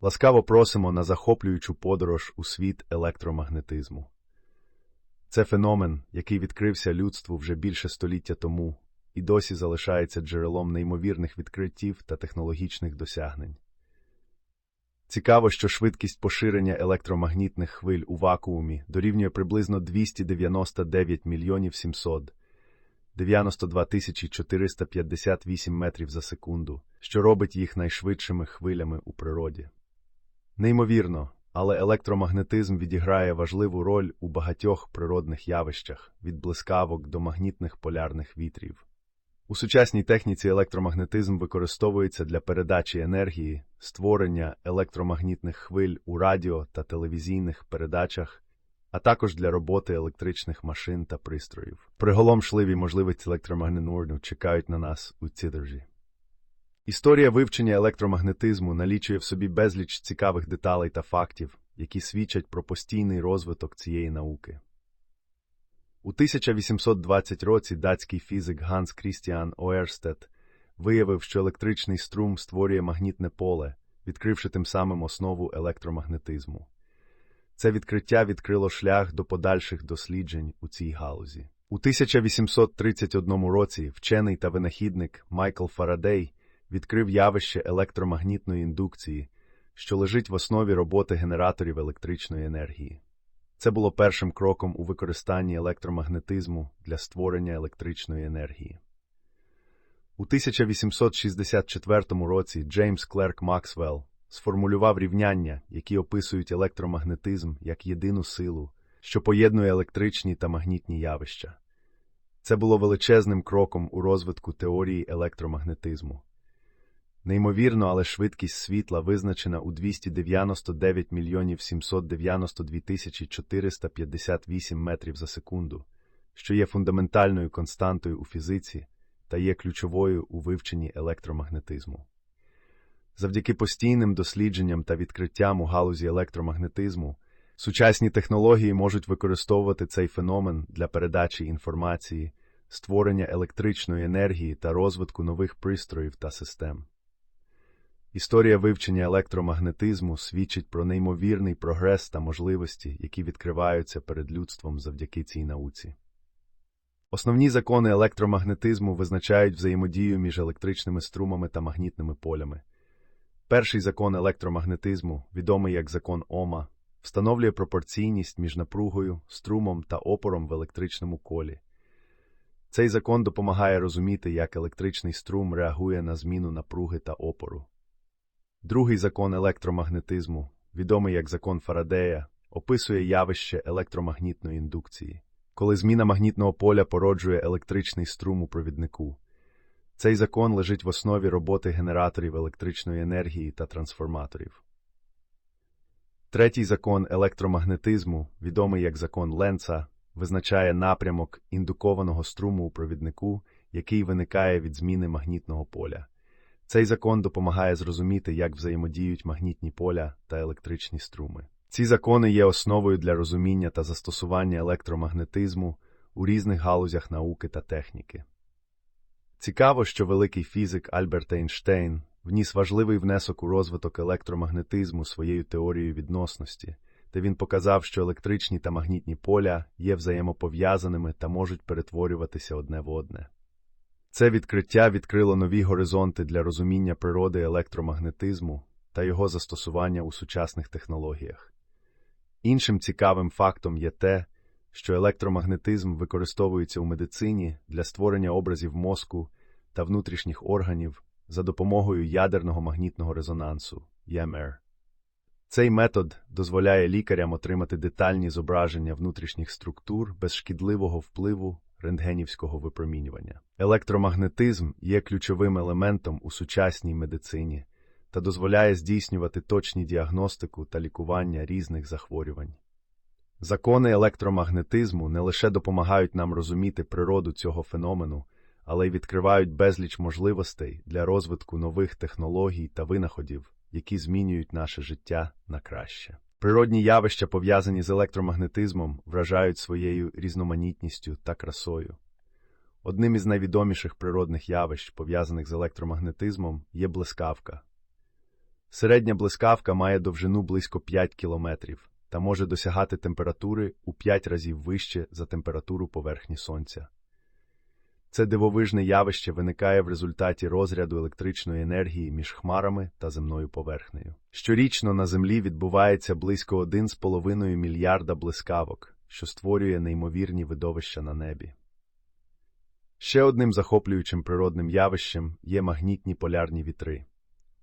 Ласкаво просимо на захоплюючу подорож у світ електромагнетизму. Це феномен, який відкрився людству вже більше століття тому і досі залишається джерелом неймовірних відкриттів та технологічних досягнень. Цікаво, що швидкість поширення електромагнітних хвиль у вакуумі дорівнює приблизно 299 мільйонів 700 92 тисячі 458 метрів за секунду, що робить їх найшвидшими хвилями у природі. Неймовірно, але електромагнетизм відіграє важливу роль у багатьох природних явищах від блискавок до магнітних полярних вітрів. У сучасній техніці електромагнетизм використовується для передачі енергії, створення електромагнітних хвиль у радіо та телевізійних передачах, а також для роботи електричних машин та пристроїв. Приголомшливі можливості електромагнетизму чекають на нас у цідержі. Історія вивчення електромагнетизму налічує в собі безліч цікавих деталей та фактів, які свідчать про постійний розвиток цієї науки. У 1820 році датський фізик Ганс Крістіан Оерстед виявив, що електричний струм створює магнітне поле, відкривши тим самим основу електромагнетизму. Це відкриття відкрило шлях до подальших досліджень у цій галузі. У 1831 році вчений та винахідник Майкл Фарадей відкрив явище електромагнітної індукції, що лежить в основі роботи генераторів електричної енергії. Це було першим кроком у використанні електромагнетизму для створення електричної енергії. У 1864 році Джеймс Клерк Максвелл сформулював рівняння, які описують електромагнетизм як єдину силу, що поєднує електричні та магнітні явища. Це було величезним кроком у розвитку теорії електромагнетизму. Неймовірно, але швидкість світла визначена у 299 мільйонів 792 тисячі 458 метрів за секунду, що є фундаментальною константою у фізиці та є ключовою у вивченні електромагнетизму. Завдяки постійним дослідженням та відкриттям у галузі електромагнетизму сучасні технології можуть використовувати цей феномен для передачі інформації, створення електричної енергії та розвитку нових пристроїв та систем. Історія вивчення електромагнетизму свідчить про неймовірний прогрес та можливості, які відкриваються перед людством завдяки цій науці. Основні закони електромагнетизму визначають взаємодію між електричними струмами та магнітними полями. Перший закон електромагнетизму, відомий як закон Ома, встановлює пропорційність між напругою, струмом та опором в електричному колі. Цей закон допомагає розуміти, як електричний струм реагує на зміну напруги та опору. Другий закон електромагнетизму, відомий як закон Фарадея, описує явище електромагнітної індукції, коли зміна магнітного поля породжує електричний струм у провіднику. Цей закон лежить в основі роботи генераторів електричної енергії та трансформаторів. Третій закон електромагнетизму, відомий як закон Ленца, визначає напрямок індукованого струму у провіднику, який виникає від зміни магнітного поля. Цей закон допомагає зрозуміти, як взаємодіють магнітні поля та електричні струми. Ці закони є основою для розуміння та застосування електромагнетизму у різних галузях науки та техніки. Цікаво, що великий фізик Альберт Ейнштейн вніс важливий внесок у розвиток електромагнетизму своєю теорією відносності, де він показав, що електричні та магнітні поля є взаємопов'язаними та можуть перетворюватися одне в одне. Це відкриття відкрило нові горизонти для розуміння природи електромагнетизму та його застосування у сучасних технологіях. Іншим цікавим фактом є те, що електромагнетизм використовується у медицині для створення образів мозку та внутрішніх органів за допомогою ядерного магнітного резонансу ЄМР. Цей метод дозволяє лікарям отримати детальні зображення внутрішніх структур без шкідливого впливу рентгенівського випромінювання. Електромагнетизм є ключовим елементом у сучасній медицині та дозволяє здійснювати точні діагностику та лікування різних захворювань. Закони електромагнетизму не лише допомагають нам розуміти природу цього феномену, але й відкривають безліч можливостей для розвитку нових технологій та винаходів, які змінюють наше життя на краще. Природні явища, пов'язані з електромагнетизмом, вражають своєю різноманітністю та красою. Одним із найвідоміших природних явищ, пов'язаних з електромагнетизмом, є блискавка. Середня блискавка має довжину близько 5 кілометрів та може досягати температури у 5 разів вище за температуру поверхні Сонця. Це дивовижне явище виникає в результаті розряду електричної енергії між хмарами та земною поверхнею. Щорічно на Землі відбувається близько 1,5 мільярда блискавок, що створює неймовірні видовища на небі. Ще одним захоплюючим природним явищем є магнітні полярні вітри.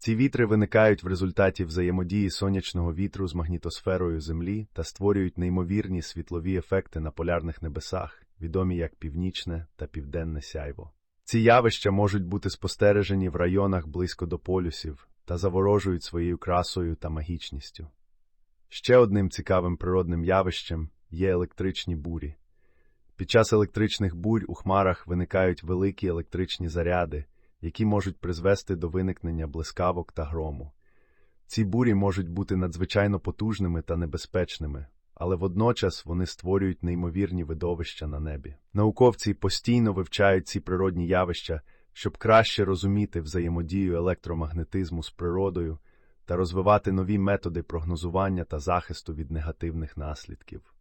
Ці вітри виникають в результаті взаємодії сонячного вітру з магнітосферою Землі та створюють неймовірні світлові ефекти на полярних небесах, відомі як північне та південне сяйво. Ці явища можуть бути спостережені в районах близько до полюсів та заворожують своєю красою та магічністю. Ще одним цікавим природним явищем є електричні бурі. Під час електричних бурь у хмарах виникають великі електричні заряди, які можуть призвести до виникнення блискавок та грому. Ці бурі можуть бути надзвичайно потужними та небезпечними, але водночас вони створюють неймовірні видовища на небі. Науковці постійно вивчають ці природні явища, щоб краще розуміти взаємодію електромагнетизму з природою та розвивати нові методи прогнозування та захисту від негативних наслідків.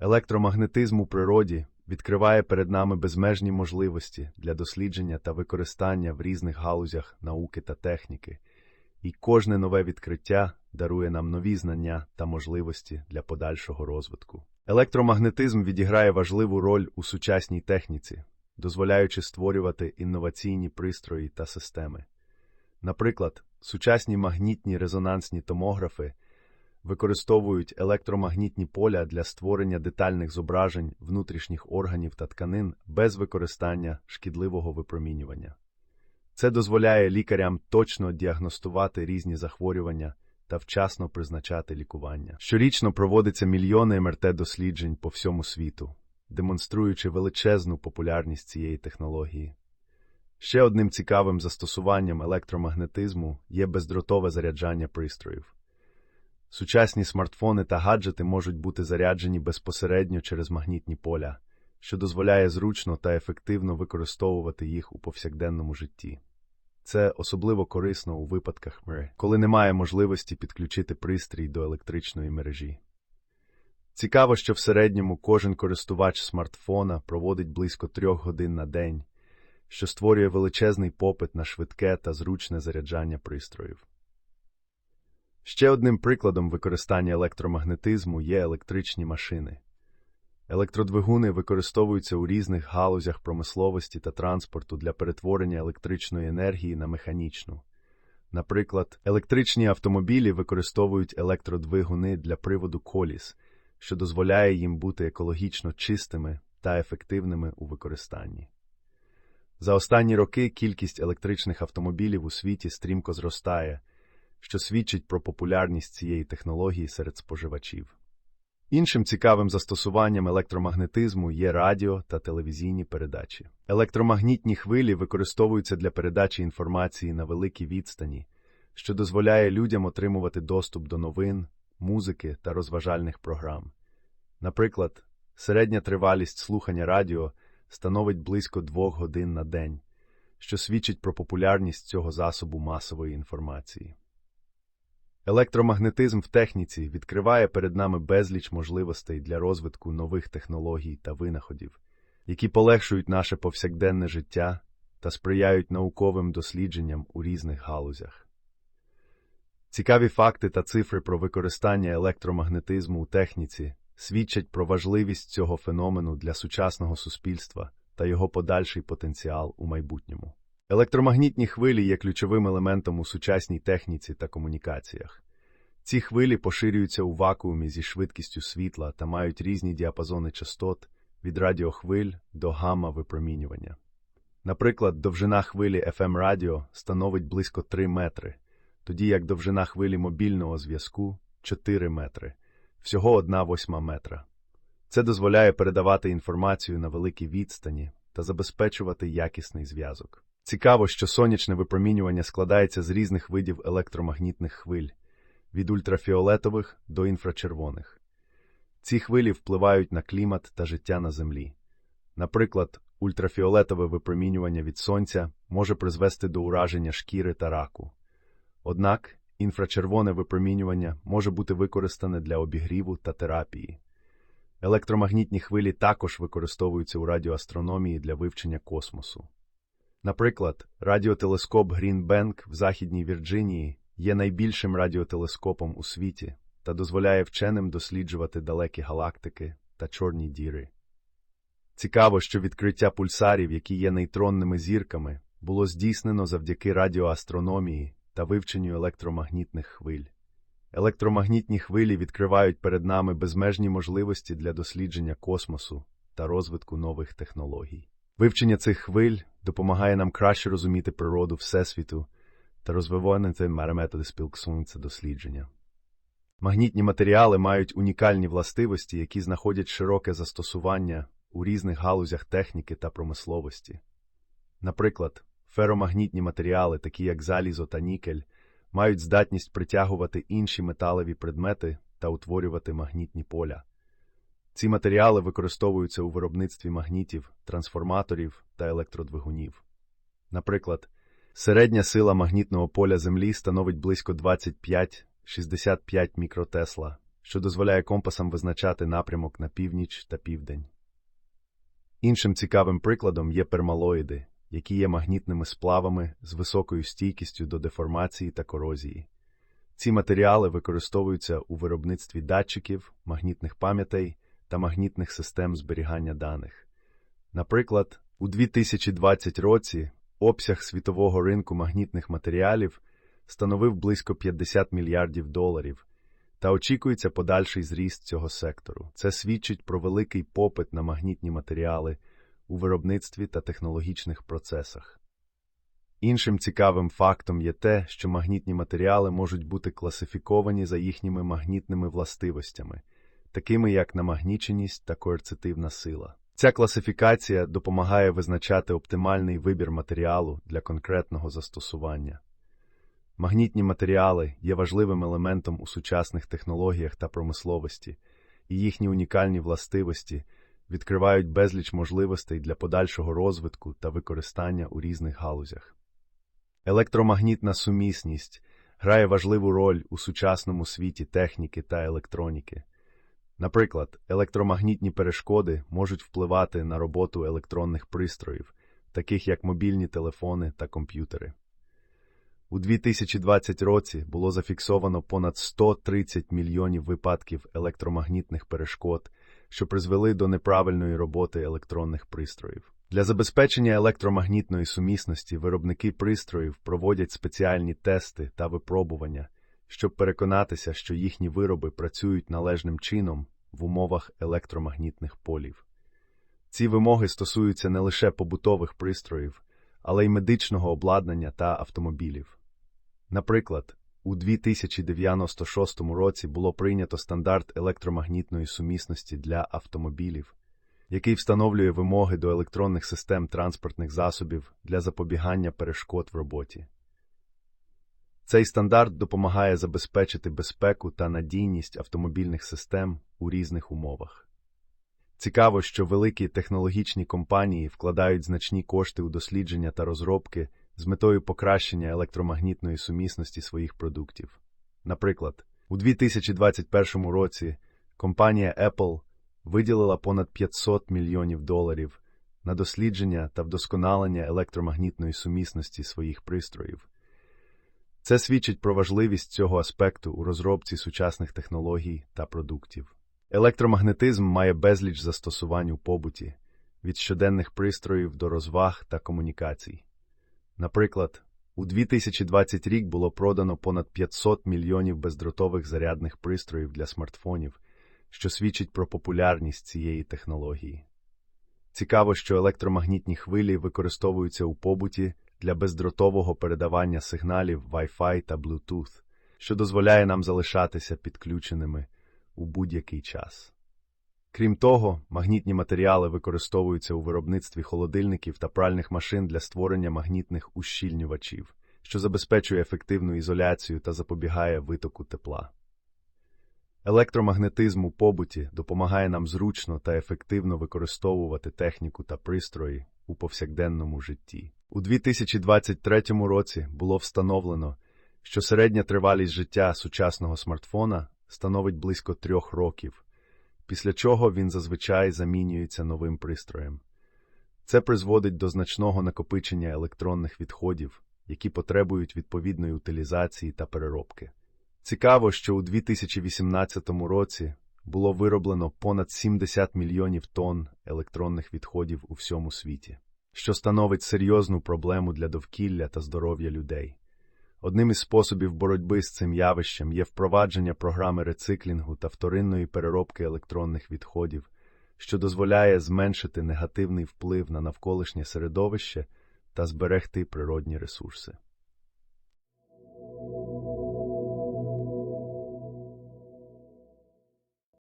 Електромагнетизм у природі відкриває перед нами безмежні можливості для дослідження та використання в різних галузях науки та техніки, і кожне нове відкриття дарує нам нові знання та можливості для подальшого розвитку. Електромагнетизм відіграє важливу роль у сучасній техніці, дозволяючи створювати інноваційні пристрої та системи. Наприклад, сучасні магнітні резонансні томографи використовують електромагнітні поля для створення детальних зображень внутрішніх органів та тканин без використання шкідливого випромінювання. Це дозволяє лікарям точно діагностувати різні захворювання та вчасно призначати лікування. Щорічно проводиться мільйони МРТ-досліджень по всьому світу, демонструючи величезну популярність цієї технології. Ще одним цікавим застосуванням електромагнетизму є бездротове заряджання пристроїв. Сучасні смартфони та гаджети можуть бути заряджені безпосередньо через магнітні поля, що дозволяє зручно та ефективно використовувати їх у повсякденному житті. Це особливо корисно у випадках, коли немає можливості підключити пристрій до електричної мережі. Цікаво, що в середньому кожен користувач смартфона проводить близько трьох годин на день, що створює величезний попит на швидке та зручне заряджання пристроїв. Ще одним прикладом використання електромагнетизму є електричні машини. Електродвигуни використовуються у різних галузях промисловості та транспорту для перетворення електричної енергії на механічну. Наприклад, електричні автомобілі використовують електродвигуни для приводу коліс, що дозволяє їм бути екологічно чистими та ефективними у використанні. За останні роки кількість електричних автомобілів у світі стрімко зростає що свідчить про популярність цієї технології серед споживачів. Іншим цікавим застосуванням електромагнетизму є радіо та телевізійні передачі. Електромагнітні хвилі використовуються для передачі інформації на великій відстані, що дозволяє людям отримувати доступ до новин, музики та розважальних програм. Наприклад, середня тривалість слухання радіо становить близько двох годин на день, що свідчить про популярність цього засобу масової інформації. Електромагнетизм в техніці відкриває перед нами безліч можливостей для розвитку нових технологій та винаходів, які полегшують наше повсякденне життя та сприяють науковим дослідженням у різних галузях. Цікаві факти та цифри про використання електромагнетизму у техніці свідчать про важливість цього феномену для сучасного суспільства та його подальший потенціал у майбутньому. Електромагнітні хвилі є ключовим елементом у сучасній техніці та комунікаціях. Ці хвилі поширюються у вакуумі зі швидкістю світла та мають різні діапазони частот від радіохвиль до гамма випромінювання. Наприклад, довжина хвилі FM радіо становить близько 3 метри, тоді як довжина хвилі мобільного зв'язку 4 метри, всього 1 восьма метра. Це дозволяє передавати інформацію на великій відстані та забезпечувати якісний зв'язок. Цікаво, що сонячне випромінювання складається з різних видів електромагнітних хвиль від ультрафіолетових до інфрачервоних. Ці хвилі впливають на клімат та життя на Землі. Наприклад, ультрафіолетове випромінювання від сонця може призвести до ураження шкіри та раку. Однак інфрачервоне випромінювання може бути використане для обігріву та терапії. Електромагнітні хвилі також використовуються у радіоастрономії для вивчення космосу. Наприклад, радіотелескоп Bank в Західній Вірджинії є найбільшим радіотелескопом у світі та дозволяє вченим досліджувати далекі галактики та чорні діри. Цікаво, що відкриття пульсарів, які є нейтронними зірками, було здійснено завдяки радіоастрономії та вивченню електромагнітних хвиль. Електромагнітні хвилі відкривають перед нами безмежні можливості для дослідження космосу та розвитку нових технологій. Вивчення цих хвиль допомагає нам краще розуміти природу Всесвіту та розвивати методи спілксунця дослідження. Магнітні матеріали мають унікальні властивості, які знаходять широке застосування у різних галузях техніки та промисловості. Наприклад, феромагнітні матеріали, такі як залізо та нікель, мають здатність притягувати інші металеві предмети та утворювати магнітні поля. Ці матеріали використовуються у виробництві магнітів, трансформаторів та електродвигунів. Наприклад, середня сила магнітного поля Землі становить близько 25-65 мікротесла, що дозволяє компасам визначати напрямок на північ та південь. Іншим цікавим прикладом є пермалоїди, які є магнітними сплавами з високою стійкістю до деформації та корозії. Ці матеріали використовуються у виробництві датчиків, магнітних пам'ятей та магнітних систем зберігання даних. Наприклад, у 2020 році обсяг світового ринку магнітних матеріалів становив близько 50 мільярдів доларів, та очікується подальший зріст цього сектору. Це свідчить про великий попит на магнітні матеріали у виробництві та технологічних процесах. Іншим цікавим фактом є те, що магнітні матеріали можуть бути класифіковані за їхніми магнітними властивостями, такими як намагніченість та коерцитивна сила. Ця класифікація допомагає визначати оптимальний вибір матеріалу для конкретного застосування. Магнітні матеріали є важливим елементом у сучасних технологіях та промисловості, і їхні унікальні властивості відкривають безліч можливостей для подальшого розвитку та використання у різних галузях. Електромагнітна сумісність грає важливу роль у сучасному світі техніки та електроніки. Наприклад, електромагнітні перешкоди можуть впливати на роботу електронних пристроїв, таких як мобільні телефони та комп'ютери. У 2020 році було зафіксовано понад 130 мільйонів випадків електромагнітних перешкод, що призвели до неправильної роботи електронних пристроїв. Для забезпечення електромагнітної сумісності виробники пристроїв проводять спеціальні тести та випробування, щоб переконатися, що їхні вироби працюють належним чином в умовах електромагнітних полів. Ці вимоги стосуються не лише побутових пристроїв, але й медичного обладнання та автомобілів. Наприклад, у 2096 році було прийнято стандарт електромагнітної сумісності для автомобілів, який встановлює вимоги до електронних систем транспортних засобів для запобігання перешкод в роботі. Цей стандарт допомагає забезпечити безпеку та надійність автомобільних систем у різних умовах. Цікаво, що великі технологічні компанії вкладають значні кошти у дослідження та розробки з метою покращення електромагнітної сумісності своїх продуктів. Наприклад, у 2021 році компанія Apple виділила понад 500 мільйонів доларів на дослідження та вдосконалення електромагнітної сумісності своїх пристроїв. Це свідчить про важливість цього аспекту у розробці сучасних технологій та продуктів. Електромагнетизм має безліч застосувань у побуті, від щоденних пристроїв до розваг та комунікацій. Наприклад, у 2020 рік було продано понад 500 мільйонів бездротових зарядних пристроїв для смартфонів, що свідчить про популярність цієї технології. Цікаво, що електромагнітні хвилі використовуються у побуті для бездротового передавання сигналів Wi-Fi та Bluetooth, що дозволяє нам залишатися підключеними у будь-який час. Крім того, магнітні матеріали використовуються у виробництві холодильників та пральних машин для створення магнітних ущільнювачів, що забезпечує ефективну ізоляцію та запобігає витоку тепла. Електромагнетизм у побуті допомагає нам зручно та ефективно використовувати техніку та пристрої у повсякденному житті. У 2023 році було встановлено, що середня тривалість життя сучасного смартфона становить близько трьох років, після чого він зазвичай замінюється новим пристроєм. Це призводить до значного накопичення електронних відходів, які потребують відповідної утилізації та переробки. Цікаво, що у 2018 році було вироблено понад 70 мільйонів тонн електронних відходів у всьому світі, що становить серйозну проблему для довкілля та здоров'я людей. Одним із способів боротьби з цим явищем є впровадження програми рециклінгу та вторинної переробки електронних відходів, що дозволяє зменшити негативний вплив на навколишнє середовище та зберегти природні ресурси.